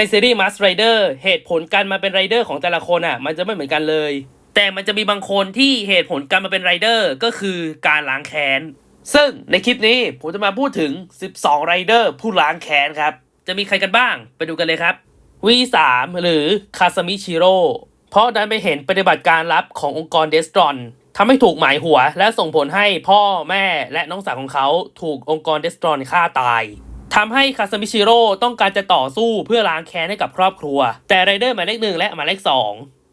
ในซีรีส์ Mask Rider เหตุผลการมาเป็นไรเดอร์ของแต่ละคนอะ มันจะไม่เหมือนกันเลย แต่มันจะมีบางคนที่เหตุผลการมาเป็นไรเดอร์ก็คือการล้างแค้น ซึ่งในคลิปนี้ผมจะมาพูดถึง 12ไรเดอร์ผู้ล้างแค้นครับ จะมีใครกันบ้าง ไปดูกันเลยครับ V3 หรือคาซามิชิโร่เพราะดันไปเห็นปฏิบัติการลับขององค์กรเดสตรอนทำให้ถูกหมายหัว และส่งผลให้พ่อแม่และน้องสาวของเขาถูกองค์กรเดสตรอนฆ่าตาย ทำให้คาซามิชิโร่ต้องการจะต่อสู้เพื่อล้างแค้นให้กับครอบครัว แต่ไรเดอร์หมายเลขหนึ่งและหมายเลขสอง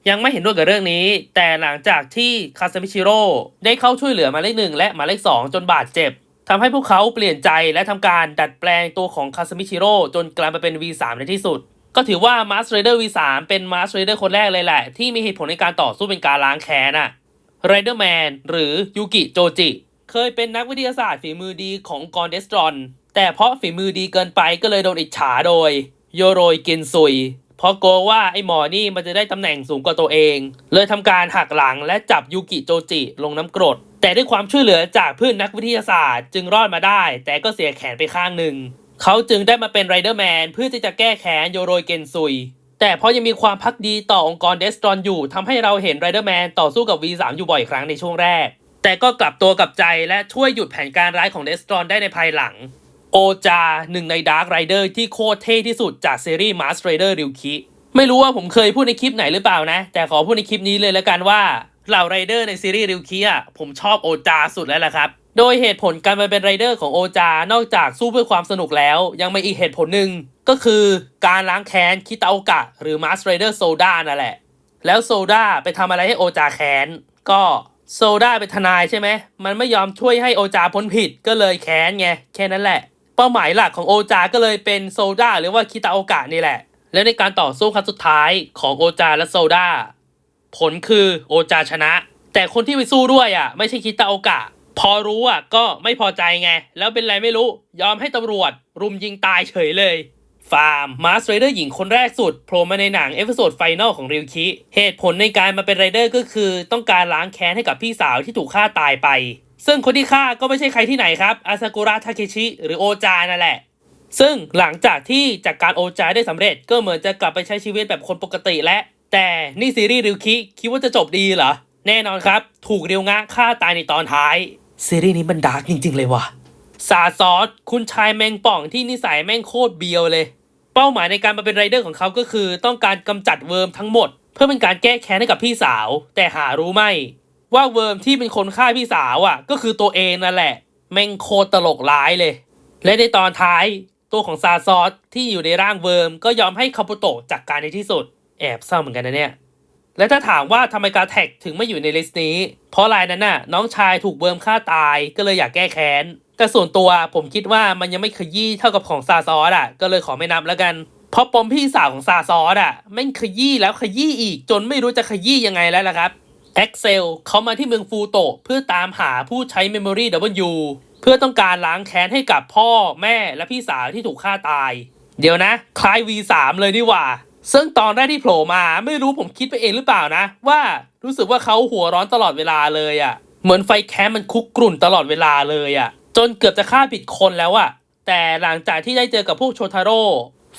ยังไม่เห็นด้วยกับเรื่องนี้ แต่หลังจากที่คาซามิชิโร่ได้เข้าช่วยเหลือหมายเลขหนึ่งและหมายเลขสองจนบาดเจ็บทำให้พวกเขาเปลี่ยนใจและทำการดัดแปลงตัวของคาซามิชิโร่จนกลายมาเป็น V3 ในที่สุด ก็ถือว่า Mask Rider V3 เป็น Mask Rider คนแรกเลยแหละ ที่มีเหตุผลในการต่อสู้เป็นการล้างแค้นอะ Rider Man หรือยูกิโจจิ เคยเป็นนักวิทยาศาสตร์ฝีมือดีขององค์กรเดสตรอน แต่เพราะฝีมือดีเกินไปก็เลยโดนอิจฉาโดย โยโรยเกนซุย เพราะกลัวว่าไอ้หมอนี่มันจะได้ตำแหน่งสูงกว่าตัวเอง เลยทำการหักหลังและจับยูกิโจจิลงน้ำกรด แต่ด้วยความช่วยเหลือจากเพื่อนนักวิทยาศาสตร์ จึงรอดมาได้ แต่ก็เสียแขนไปข้างหนึ่ง เขาจึงได้มาเป็นไรเดอร์แมนเพื่อที่จะแก้แค้นโยโรยเกนซุย แต่เพราะยังมีความพักดีต่อองค์กรเดสตรอนอยู่ทำให้เราเห็นไรเดอร์แมนต่อสู้กับ V3 อยู่บ่อยครั้งในช่วงแรกแต่ก็กลับตัวกลับใจและช่วยหยุดแผนการร้ายของเดสตรอนได้ในภายหลัง โอจาหนึ่งในดาร์ r ไรเดอร์ที่โคตรเท่ที่สุดจากซีรีส์ Mask Rider ริวคิไม่รู้ว่าผมเคยพูดในคลิปไหนหรือเปล่านะ แต่ขอพูดในคลิปนี้เลยแล้วกันว่าเหล่าไรเดอร์ในซีรีส์ริวคิอะผมชอบโอจาสุดแล้วล่ะครับ โดยเหตุผลการมาเป็นไรเดอร์ของโอจานอกจากสู้เพื่อความสนุกแล้ว ยังมีอีกเหตุผลหนึ่งก็คือการล้างแค้นคิตาโอกะ หรือ Mask Rider Soda นั่นแหละ แล้วโซดาไปทำอะไรให้โอจาแค้นก็โซดาเป็นทนายใช่ไหมมันไม่ยอมช่วยให้โอจาพ้นผิดก็เลยแค้นไงแค่นั้นแหละ เป้าหมายหลักของโอจาก็เลยเป็นโซดาหรือว่าคิตาโอกะนี่แหละ และในการต่อสู้ครั้งสุดท้ายของโอจาและโซดาผลคือโอจาชนะ แต่คนที่ไปสู้ด้วยอะ ไม่ใช่คิตาโอกะ พอรู้อะก็ไม่พอใจไง แล้วเป็นไรไม่รู้ ยอมให้ตำรวจ รุมยิงตายเฉยเลยฟาร์มมาสไรเดอร์หญิงคนแรกสุดโผล่มาในหนังเอพิโซดไฟนอลของริวคิ เหตุผลในการมาเป็นไรเดอร์ก็คือ ต้องการล้างแค้นให้กับพี่สาวที่ถูกฆ่าตายไปซึ่งคนที่ฆ่าก็ไม่ใช่ใครที่ไหนครับอาซากุระทาเคชิหรือโอจานั่นแหละ ซึ่งหลังจากที่จากการโอจาได้สำเร็จก็เหมือนจะกลับไปใช้ชีวิตแบบคนปกติและ แต่นี่ซีรีส์ริวคิคิดว่าจะจบดีเหรอ แน่นอนครับ ถูกเรียวงะฆ่าตายในตอนท้าย ซีรีส์นี้มันดาร์กจริง ๆ เลยว่ะสาซอสคุณชายแมงป่องที่นิสัยแม่งโคตรเบียวเลย เป้าหมายในการมาเป็นไรเดอร์ของเขาก็คือ ต้องการกำจัดเวิร์มทั้งหมด เพื่อเป็นการแก้แค้นให้กับพี่สาว แต่หารู้ไหม ว่าเวิร์มที่เป็นคนฆ่าพี่สาวอะ ก็คือตัวเองนั่นแหละ แม่งโคตรตลกร้ายเลย และในตอนท้ายตัวของซาซอสที่อยู่ในร่างเวิร์มก็ยอมให้คาปุโตะจัดกการในที่สุด แอบเศร้าเหมือนกันนะเนี่ย และถ้าถามว่าทำไมกาแท็กถึงไม่อยู่ในลิสต์นี้ เพราะรายนั้นน่ะน้องชายถูกเบิร์มฆ่าตายก็เลยอยากแก้แค้นแต่ส่วนตัวผมคิดว่ามันยังไม่ขยี้เท่ากับของซาซอสอะ ก็เลยขอไม่นับแล้วกัน เพราะปมพี่สาวของซาซอสอะแม่งขยี้แล้วขยี้อีกจนไม่รู้จะขยี้ยังไงแล้วล่ะครับ e x c e l เขามาที่เมืองฟูโตะเพื่อตามหาผู้ใช้ Memory W เพื่อต้องการล้างแค้นให้กับพ่อแม่และพี่สาวที่ถูกฆ่าตาย เดี๋ยวนะ คล้าย V3 เลยนี่หว่า ซึ่งตอนแรกที่โผล่มาไม่รู้ผมคิดไปเองหรือเปล่านะ ว่ารู้สึกว่าเขาหัวร้อนตลอดเวลาเลยอะ่ะ เหมือนไฟแค้นมันคุกกรุ่นตลอดเวลาเลยอะ่ะ จนเกือบจะฆ่าผิดคนแล้วอะ่ะแต่หลังจากที่ได้เจอกับพวกโชทาโร่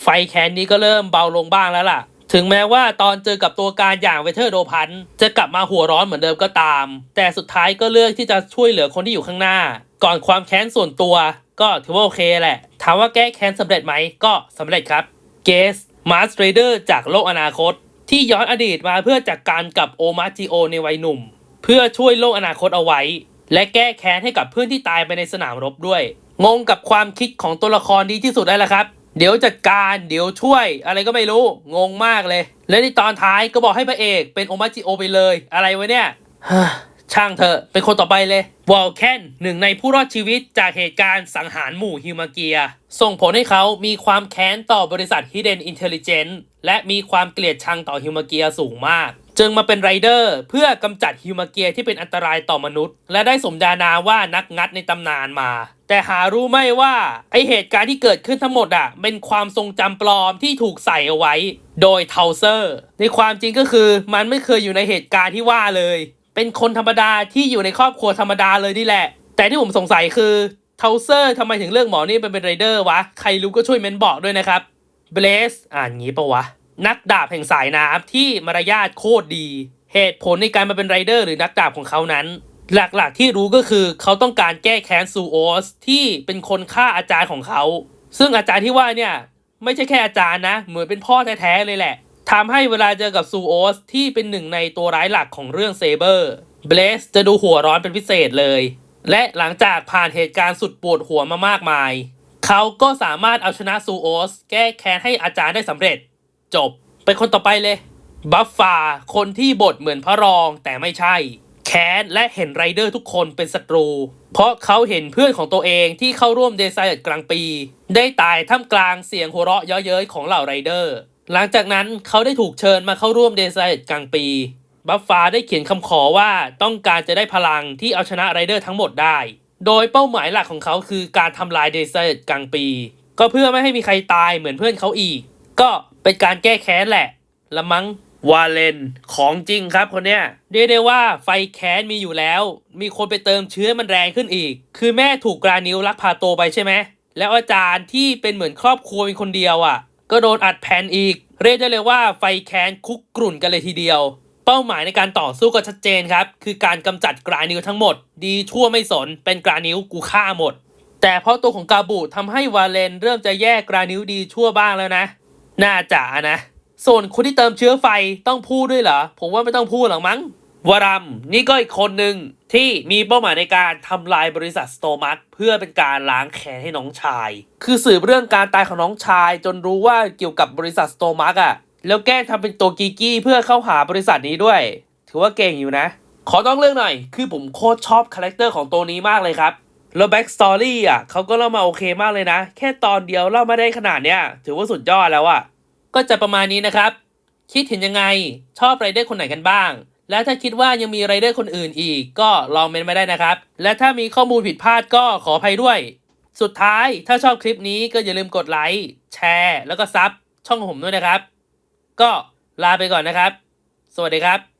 ไฟแค้นนี้ก็เริ่มเบาลงบ้างแล้วล่ะ ถึงแม้ว่าตอนเจอกับตัวการอย่างเวเทอร์โดพันจะกลับมาหัวร้อนเหมือนเดิมก็ตาม แต่สุดท้ายก็เลือกที่จะช่วยเหลือคนที่อยู่ข้างหน้า ก่อนความแค้นส่วนตัว ก็ถือว่าโอเคแหละ ถามว่าแก้แค้นสำเร็จไหมก็สำเร็จครับเกสมาสเตรเดอร์จากโลกอนาคต ที่ย้อนอดีตมาเพื่อจัดกการกับโอมาจิโอในวัยหนุ่ม เพื่อช่วยโลกอนาคตเอาไว้ และแก้แค้นให้กับเพื่อนที่ตายไปในสนามรบด้วยงงกับความคิดของตัวละครดีที่สุดแล้วครับ เดี๋ยวจัดการเดี๋ยวช่วย อะไรก็ไม่รู้งงมากเลย และในตอนท้ายก็บอกให้พระเอกเป็นโอมาจิโอไปเลย อะไรวะเนี่ยช่างเถอะ เป็นคนต่อไปเลยวอลแคนหนึ่งในผู้รอดชีวิตจากเหตุการณ์สังหารหมู่ฮิวมาเกีย ส่งผลให้เขามีความแค้นต่อบริษัท Hidden Intelligence และมีความเกลียดชังต่อฮิวมาเกียสูงมาก จึงมาเป็นไรเดอร์เพื่อกำจัดฮิวมาเกียที่เป็นอันตรายต่อมนุษย์ และได้สมญานามว่านักงัดในตำนานมา แต่หารู้ไหมว่าไอเหตุการณ์ที่เกิดขึ้นทั้งหมดอะเป็นความทรงจำปลอมที่ถูกใส่เอาไว้ โดยเทาเซอร์ ในความจริงก็คือมันไม่เคยอยู่ในเหตุการณ์ที่ว่าเลย เป็นคนธรรมดาที่อยู่ในครอบครัวธรรมดาเลยนี่แหละ แต่ที่ผมสงสัยคือเทาเซอร์ทำไมถึงเลือกหมอนี่เป็นเป็นไรเดอร์วะใครรู้ก็ช่วยเมนบอกด้วยนะครับเบลสอ่านงี้ปะวะ นักดาบแห่งสายน้ำที่มารยาทโคตรดี เหตุผลในการมาเป็นไรเดอร์หรือนักดาบของเขานั้น หลักๆที่รู้ก็คือเขาต้องการแก้แค้นซูโอสที่เป็นคนฆ่าอาจารย์ของเขา ซึ่งอาจารย์ที่ว่าเนี่ยไม่ใช่แค่อาจารย์นะ เหมือนเป็นพ่อแท้ๆเลยแหละทำให้เวลาเจอกับซูโอสที่เป็นหนึ่งในตัวร้ายหลักของเรื่องเซเบอร์เบลสจะดูหัวร้อนเป็นพิเศษเลย และหลังจากผ่านเหตุการณ์สุดปวดหัวมามากมาย เขาก็สามารถเอาชนะซูโอสแก้แค้นให้อาจารย์ได้สำเร็จ จบ ไปคนต่อไปเลยบัฟฟาคนที่บทเหมือนพระรองแต่ไม่ใช่ แค้นและเห็นไรเดอร์ทุกคนเป็นศัตรู เพราะเขาเห็นเพื่อนของตัวเองที่เข้าร่วมเดซายกลางปี ได้ตายท่ามกลางเสียงหัวเราะเย้อเย้ยของเหล่าไรเดอร์ หลังจากนั้นเขาได้ถูกเชิญมาเข้าร่วมเดซายกลางปีบัฟฟาได้เขียนคำขอว่าต้องการจะได้พลังที่เอาชนะไรเดอร์ทั้งหมดได้ โดยเป้าหมายหลักของเขาคือการทำลายเดซเซอร์กลางปี ก็เพื่อไม่ให้มีใครตายเหมือนเพื่อนเขาอีก ก็ เป็นการแก้แค้นแหละ ละมั้งวาเลนของจริงครับคนเนี้ยเรียกได้ว่าไฟแค้นมีอยู่แล้ว มีคนไปเติมเชื้อมันแรงขึ้นอีก คือแม่ถูกกรานิวลักพาตัวไปใช่ไหมแล้วอาจารย์ที่เป็นเหมือนครอบครัวเป็นคนเดียวอะ ก็โดนอัดแผ่นอีก เรียกได้เลยว่าไฟแค้นคุกกรุ่นกันเลยทีเดียว เป้าหมายในการต่อสู้ก็ชัดเจนครับ คือการกำจัดกรานิวทั้งหมด ดีชั่วไม่สนเป็นกรานิวกูฆ่าหมด แต่เพราะตัวของกาบูทำให้วาเลนเริ่มจะแยกกรานิวดีชั่วบ้างแล้วนะ น่าจะนะ ส่วนคนที่เติมเชื้อไฟต้องพูดด้วยเหรอ ผมว่าไม่ต้องพูดหรอกมั้งวรัมนี่ก็อีกคนหนึ่งที่มีเป้าหมายในการทำลายบริษัทสโตมัสเพื่อเป็นการล้างแค้นให้น้องชาย คือสืบเรื่องการตายของน้องชาย จนรู้ว่าเกี่ยวกับบริษัทสโตมัสอะแล้วแกล้งทำเป็นตัวกีกี้เพื่อเข้าหาบริษัทนี้ด้วย ถือว่าเก่งอยู่นะ ขอต้องเรื่องหน่อย คือผมโคตรชอบคาแรคเตอร์ของตัวนี้มากเลยครับ แล้วแบ็กสตอรี่อะเขาก็เล่ามาโอเคมากเลยนะ แค่ตอนเดียวเล่ามาได้ขนาดเนี้ยถือว่าสุดยอดแล้วอะก็จะประมาณนี้นะครับ คิดเห็นยังไงชอบไรเดอร์คนไหนกันบ้าง และถ้าคิดว่ายังมีไรเดอร์คนอื่นอีก ก็ลองเมนมาได้นะครับ และถ้ามีข้อมูลผิดพลาดก็ขออภัยด้วย สุดท้ายถ้าชอบคลิปนี้ก็อย่าลืมกดไลค์แชร์แล้วก็ซับช่องของผมด้วยนะครับ ก็ลาไปก่อนนะครับ สวัสดีครับ